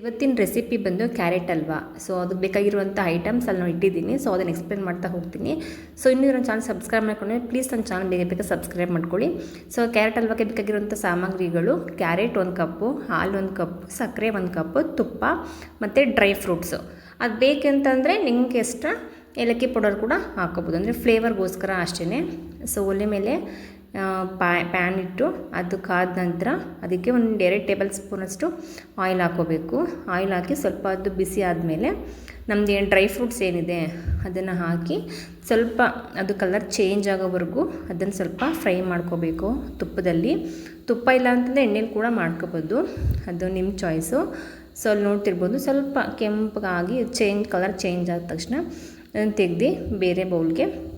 ಇವತ್ತಿನ ರೆಸಿಪಿ ಬಂದು ಕ್ಯಾರೆಟ್ ಅಲ್ವಾ? ಸೊ ಅದಕ್ಕೆ ಬೇಕಾಗಿರುವಂಥ ಐಟಮ್ಸ್ ಅಲ್ಲಿ ನಾನು ಇಟ್ಟಿದ್ದೀನಿ. ಸೊ ಅದನ್ನು ಎಕ್ಸ್ಪ್ಲೇನ್ ಮಾಡ್ತಾ ಹೋಗ್ತೀನಿ. ಸೊ ಇನ್ನೂ ನನ್ನ ಚಾನಲ್ ಸಬ್ಸ್ಕ್ರೈಬ್ ಮಾಡ್ಕೊಂಡ್ರೆ ಪ್ಲೀಸ್ ನನ್ನ ಚಾನಲ್ ಬೇಗ ಬೇಗ ಸಬ್ಸ್ಕ್ರೈಬ್ ಮಾಡ್ಕೊಳ್ಳಿ. ಸೊ ಕ್ಯಾರೆಟ್ ಹಲ್ವಾಗೆ ಬೇಕಾಗಿರುವಂಥ ಸಾಮಗ್ರಿಗಳು ಕ್ಯಾರೆಟ್ ಒಂದು ಕಪ್ಪು, ಹಾಲು ಒಂದು ಕಪ್ ಸಕ್ಕರೆ ಒಂದು ಕಪ್ಪು, ತುಪ್ಪ ಮತ್ತು ಡ್ರೈ ಫ್ರೂಟ್ಸು ಅದು ಬೇಕಂತಂದರೆ ನಿಮಗೆ ಇಷ್ಟ ಏಲಕ್ಕಿ ಪೌಡರ್ ಕೂಡ ಹಾಕೋಬೋದು ಅಂದರೆ ಫ್ಲೇವರ್ಗೋಸ್ಕರ ಅಷ್ಟೇ ಸೊ ಒಲೆ ಮೇಲೆ ಪ್ಯಾನ್ ಇಟ್ಟು ಅದು ಕಾದ ನಂತರ ಅದಕ್ಕೆ ಒಂದು ಎರಡು ಟೇಬಲ್ ಸ್ಪೂನಷ್ಟು ಆಯಿಲ್ ಹಾಕೋಬೇಕು. ಆಯಿಲ್ ಹಾಕಿ ಸ್ವಲ್ಪ ಅದು ಬಿಸಿ ಆದಮೇಲೆ ನಮ್ದು ಏನು ಡ್ರೈ ಫ್ರೂಟ್ಸ್ ಏನಿದೆ ಅದನ್ನು ಹಾಕಿ ಸ್ವಲ್ಪ ಅದು ಕಲರ್ ಚೇಂಜ್ ಆಗೋವರೆಗೂ ಅದನ್ನು ಸ್ವಲ್ಪ ಫ್ರೈ ಮಾಡ್ಕೋಬೇಕು ತುಪ್ಪದಲ್ಲಿ. ತುಪ್ಪ ಇಲ್ಲ ಅಂತಂದರೆ ಎಣ್ಣೆಲಿ ಕೂಡ ಮಾಡ್ಕೋಬೋದು. ಅದು ನಿಮ್ಮ ಚಾಯ್ಸು. ಸೊ, ಅಲ್ಲಿ ನೋಡ್ತಿರ್ಬೋದು ಸ್ವಲ್ಪ ಕೆಂಪಗಾಗಿ ಚೇಂಜ್, ಕಲರ್ ಚೇಂಜ್ ಆದ ತಕ್ಷಣ ಅದನ್ನು ತೆಗ್ದು ಬೇರೆ ಬೌಲ್ಗೆ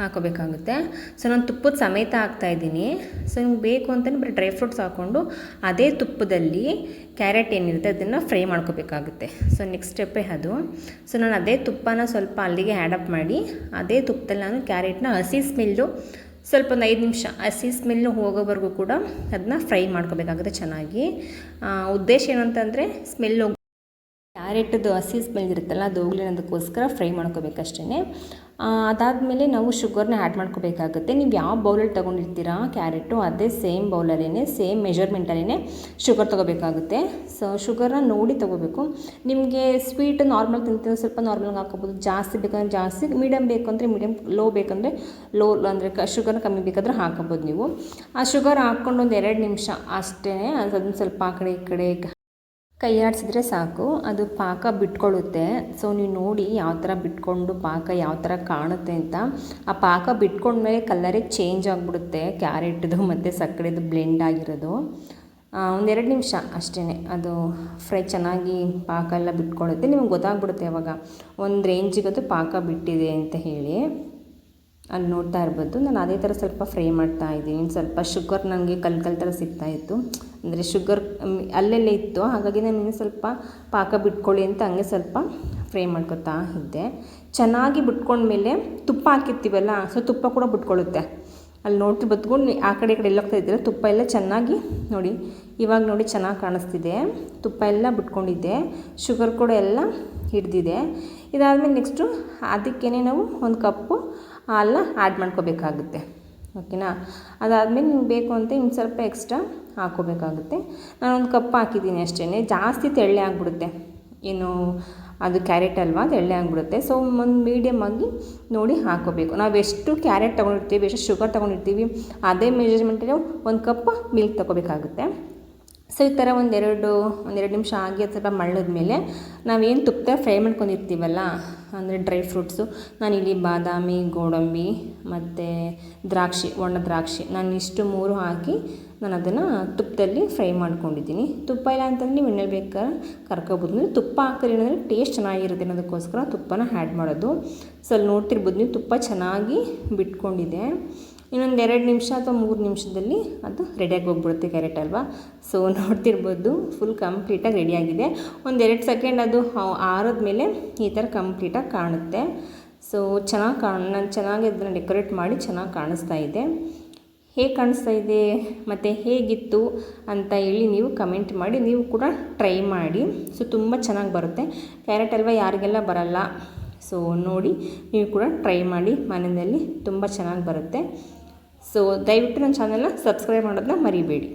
ಹಾಕೋಬೇಕಾಗುತ್ತೆ. ಸೊ ನಾನು ತುಪ್ಪದ ಸಮೇತ ಹಾಕ್ತಾಯಿದ್ದೀನಿ ಸೊ ನಿಮ್ಗೆ ಬೇಕು ಅಂತಲೇ ಬರೀ ಡ್ರೈ ಫ್ರೂಟ್ಸ್ ಹಾಕ್ಕೊಂಡು ಅದೇ ತುಪ್ಪದಲ್ಲಿ ಕ್ಯಾರೆಟ್ ಏನಿರುತ್ತೆ ಅದನ್ನು ಫ್ರೈ ಮಾಡ್ಕೋಬೇಕಾಗುತ್ತೆ. ಸೊ ನೆಕ್ಸ್ಟ್ ಸ್ಟೆಪ್ಪೇ ಅದು. ಸೊ ನಾನು ಅದೇ ತುಪ್ಪನ ಸ್ವಲ್ಪ ಅಲ್ಲಿಗೆ ಆ್ಯಡಪ್ ಮಾಡಿ ಅದೇ ತುಪ್ಪದಲ್ಲಿ ನಾನು ಕ್ಯಾರೆಟ್ನ ಹಸಿ ಸ್ಮೆಲ್ಲು ಸ್ವಲ್ಪ ಒಂದು ಐದು ನಿಮಿಷ ಹಸಿ ಸ್ಮೆಲ್ಲು ಹೋಗೋವರೆಗೂ ಕೂಡ ಅದನ್ನ ಫ್ರೈ ಮಾಡ್ಕೋಬೇಕಾಗುತ್ತೆ ಚೆನ್ನಾಗಿ. ಉದ್ದೇಶ ಏನಂತಂದರೆ ಸ್ಮೆಲ್ ಹೋಗಿ ಕ್ಯಾರೆಟದು ಹಸಿ ಸ್ಮೆಲ್ ಇರುತ್ತಲ್ಲ, ಅದು ಹೋಗ್ಲಿರೋದಕ್ಕೋಸ್ಕರ ಫ್ರೈ ಮಾಡ್ಕೋಬೇಕಷ್ಟೇ ಅದಾದಮೇಲೆ ನಾವು ಶುಗರ್ನ ಆ್ಯಡ್ ಮಾಡ್ಕೋಬೇಕಾಗುತ್ತೆ. ನೀವು ಯಾವ ಬೌಲಲ್ಲಿ ತೊಗೊಂಡಿರ್ತೀರಾ ಕ್ಯಾರೆಟು, ಅದೇ ಸೇಮ್ ಬೌಲಲ್ಲೇ ಸೇಮ್ ಮೆಜರ್ಮೆಂಟಲ್ಲೇ ಶುಗರ್ ತೊಗೋಬೇಕಾಗುತ್ತೆ. ಸೊ, ಶುಗರ್ನ ನೋಡಿ ತೊಗೋಬೇಕು. ನಿಮಗೆ ಸ್ವೀಟ್ ನಾರ್ಮಲ್ ತಿಂತೀವಿ ಸ್ವಲ್ಪ ನಾರ್ಮಲ್ಗೆ ಹಾಕೋಬೋದು ಜಾಸ್ತಿ ಬೇಕಂದ್ರೆ ಜಾಸ್ತಿ ಮೀಡಿಯಮ್ ಬೇಕು ಅಂದರೆ ಮೀಡಿಯಮ್ ಲೋ ಬೇಕಂದರೆ ಲೋ, ಅಂದರೆ ಕ, ಶುಗರ್ನ ಕಮ್ಮಿ ಬೇಕಾದ್ರೆ ಹಾಕೋಬೋದು ನೀವು. ಆ ಶುಗರ್ ಹಾಕ್ಕೊಂಡು ಒಂದು ಎರಡು ನಿಮಿಷ ಅಷ್ಟೇ ಅದನ್ನು ಸ್ವಲ್ಪ ಆ ಕಡೆ ಈ ಕಡೆ ಕೈ ಆಡಿಸಿದ್ರೆ ಸಾಕು. ಅದು ಪಾಕ ಬಿಟ್ಕೊಳ್ಳುತ್ತೆ. ಸೊ ನೀವು ನೋಡಿ ಯಾವ ಥರ ಬಿಟ್ಕೊಂಡು ಪಾಕ ಯಾವ ಥರ ಕಾಣುತ್ತೆ ಅಂತ. ಆ ಪಾಕ ಬಿಟ್ಕೊಂಡ್ಮೇಲೆ ಕಲ್ಲರೇ ಚೇಂಜ್ ಆಗಿಬಿಡುತ್ತೆ. ಕ್ಯಾರೆಟ್ದು ಮತ್ತು ಸಕ್ಕರೆದು ಬ್ಲೆಂಡ್ ಆಗಿರೋದು. ಒಂದೆರಡು ನಿಮಿಷ ಅಷ್ಟೇ ಅದು ಫ್ರೈ ಚೆನ್ನಾಗಿ ಪಾಕ ಎಲ್ಲ ಬಿಟ್ಕೊಳ್ಳುತ್ತೆ. ನಿಮ್ಗೆ ಗೊತ್ತಾಗ್ಬಿಡುತ್ತೆ ಅವಾಗ. ಒಂದು ರೇಂಜಿಗದು ಪಾಕ ಬಿಟ್ಟಿದೆ ಅಂತ ಹೇಳಿ. ಅಲ್ಲಿ ನೋಡ್ತಾ ಇರ್ಬೋದು. ನಾನು ಅದೇ ಥರ ಸ್ವಲ್ಪ ಫ್ರೈ ಮಾಡ್ತಾ ಇದ್ದೀನಿ. ಸ್ವಲ್ಪ ಶುಗರ್ ನನಗೆ ಕಲ್ ಕಲ್ ಥರ ಸಿಗ್ತಾಯಿತ್ತು ಅಂದರೆ ಶುಗರ್ ಅಲ್ಲೆಲ್ಲೇ ಇತ್ತು. ಹಾಗಾಗಿ ನಾನು ಸ್ವಲ್ಪ ಪಾಕ ಬಿಟ್ಕೊಳ್ಳಿ ಅಂತ ಹಂಗೆ ಸ್ವಲ್ಪ ಫ್ರೈ ಮಾಡ್ಕೊತಾ ಇದ್ದೆ. ಚೆನ್ನಾಗಿ ಬಿಟ್ಕೊಂಡ್ಮೇಲೆ ತುಪ್ಪ ಹಾಕಿರ್ತೀವಲ್ಲ, ಸೊ ತುಪ್ಪ ಕೂಡ ಬಿಟ್ಕೊಳ್ಳುತ್ತೆ. ಅಲ್ಲಿ ನೋಡ್ತಿ ಬತ್ಕೊಂಡು ಆ ಕಡೆ ಈ ಕಡೆ ಎಲ್ಲ ಹೋಗ್ತಾ ಇದ್ದರೆ? ತುಪ್ಪ ಎಲ್ಲ ಚೆನ್ನಾಗಿ ನೋಡಿ ಇವಾಗ ನೋಡಿ ಚೆನ್ನಾಗಿ ಕಾಣಿಸ್ತಿದೆ. ತುಪ್ಪ ಎಲ್ಲ ಬಿಟ್ಕೊಂಡಿದ್ದೆ. ಶುಗರ್ ಕೂಡ ಎಲ್ಲ ಹಿಡ್ದಿದೆ. ಇದಾದಮೇಲೆ ನೆಕ್ಸ್ಟು ಅದಕ್ಕೇ ನಾವು ಒಂದು ಕಪ್ಪು ಹಾಲನ್ನ ಆ್ಯಡ್ ಮಾಡ್ಕೋಬೇಕಾಗುತ್ತೆ. ಓಕೆನಾ ಅದಾದಮೇಲೆ ನಿಮ್ಗೆ ಬೇಕು ಅಂತ ಇನ್ನು ಸ್ವಲ್ಪ ಎಕ್ಸ್ಟ್ರಾ ಹಾಕ್ಕೋಬೇಕಾಗುತ್ತೆ. ನಾನೊಂದು ಕಪ್ ಹಾಕಿದ್ದೀನಿ ಅಷ್ಟೇ ಜಾಸ್ತಿ ತೆಳ್ಳೆ ಆಗಿಬಿಡುತ್ತೆ. ಏನು, ಅದು ಕ್ಯಾರೆಟ್ ಅಲ್ವಾ? ತೆಳ್ಳೆ ಆಗಿಬಿಡುತ್ತೆ. ಸೊ ಒಂದು ಮೀಡಿಯಮ್ ಆಗಿ ನೋಡಿ ಹಾಕೋಬೇಕು ನಾವು ಎಷ್ಟು ಕ್ಯಾರೆಟ್ ತೊಗೊಂಡಿರ್ತೀವಿ, ಎಷ್ಟು ಶುಗರ್ ತೊಗೊಂಡಿರ್ತೀವಿ, ಅದೇ ಮೆಜರ್ಮೆಂಟಲ್ಲಿ ಒಂದು ಕಪ್ ಮಿಲ್ಕ್ ತೊಗೋಬೇಕಾಗುತ್ತೆ ಸೊ ಈ ಥರ ಒಂದೆರಡು ಒಂದೆರಡು ನಿಮಿಷ ಆಗಿ ಅದು ಸ್ವಲ್ಪ ಮಳ್ಳದ್ಮೇಲೆ ನಾವೇನು ತುಪ್ಪ ಫ್ರೈ ಮಾಡ್ಕೊಂಡಿರ್ತೀವಲ್ಲ, ಅಂದರೆ ಡ್ರೈ ಫ್ರೂಟ್ಸು, ನಾನಿಲ್ಲಿ ಬಾದಾಮಿ, ಗೋಡಂಬಿ ಮತ್ತು ದ್ರಾಕ್ಷಿ, ಒಣ ದ್ರಾಕ್ಷಿ ನಾನು ಇಷ್ಟು ಮೂರು ಹಾಕಿ ನಾನು ಅದನ್ನು ತುಪ್ಪದಲ್ಲಿ ಫ್ರೈ ಮಾಡ್ಕೊಂಡಿದ್ದೀನಿ. ತುಪ್ಪ ಇಲ್ಲ ಅಂತಂದರೆ ನೀವು ಎಣ್ಣೆ ಬೇಕಾದ್ರೆ ಕರ್ಕೊಬೋದು. ಅಂದರೆ ತುಪ್ಪ ಹಾಕಿದ್ರೆ ಏನಂದರೆ ಟೇಸ್ಟ್ ಚೆನ್ನಾಗಿರುತ್ತೆ ಅನ್ನೋದಕ್ಕೋಸ್ಕರ ತುಪ್ಪನ ಆ್ಯಡ್ ಮಾಡೋದು. ಸೊ ಅಲ್ಲಿ ನೋಡ್ತಿರ್ಬೋದು ನೀವು ತುಪ್ಪ ಚೆನ್ನಾಗಿ ಬಿಟ್ಕೊಂಡಿದೆ. ಇನ್ನೊಂದು ಎರಡು ನಿಮಿಷ ಅಥವಾ ಮೂರು ನಿಮಿಷದಲ್ಲಿ ಅದು ರೆಡಿಯಾಗಿ ಹೋಗ್ಬಿಡುತ್ತೆ ಕ್ಯಾರೆಟ್ ಅಲ್ವಾ? ಸೊ ನೋಡ್ತಿರ್ಬೋದು ಫುಲ್ ಕಂಪ್ಲೀಟಾಗಿ ರೆಡಿಯಾಗಿದೆ ಒಂದು ಎರಡು ಸೆಕೆಂಡ್ ಅದು ಆರೋದ ಮೇಲೆ ಈ ಥರ ಕಂಪ್ಲೀಟಾಗಿ ಕಾಣುತ್ತೆ. ಸೊ ಚೆನ್ನಾಗಿ ಕಾಣ ನಾನು ಚೆನ್ನಾಗಿ ಅದನ್ನು ಡೆಕೋರೇಟ್ ಮಾಡಿ ಚೆನ್ನಾಗಿ ಕಾಣಿಸ್ತಾ ಇದೆ. ಹೇಗೆ ಕಾಣಿಸ್ತಾ ಇದೆ? ಮತ್ತು ಹೇಗಿತ್ತು ಅಂತ ಹೇಳಿ ನೀವು ಕಮೆಂಟ್ ಮಾಡಿ, ನೀವು ಕೂಡ ಟ್ರೈ ಮಾಡಿ. ಸೊ ತುಂಬ ಚೆನ್ನಾಗಿ ಬರುತ್ತೆ. ಕ್ಯಾರೆಟ್ ಹಲ್ವ ಯಾರಿಗೆಲ್ಲ ಬರಲ್ಲ? ಸೊ ನೋಡಿ, ನೀವು ಕೂಡ ಟ್ರೈ ಮಾಡಿ, ಮನೆಯಲ್ಲಿ ತುಂಬ ಚೆನ್ನಾಗಿ ಬರುತ್ತೆ. ಸೊ ದಯವಿಟ್ಟು ನನ್ನ ಚಾನಲ್ನ ಸಬ್ಸ್ಕ್ರೈಬ್ ಮಾಡೋದನ್ನ ಮರಿಬೇಡಿ.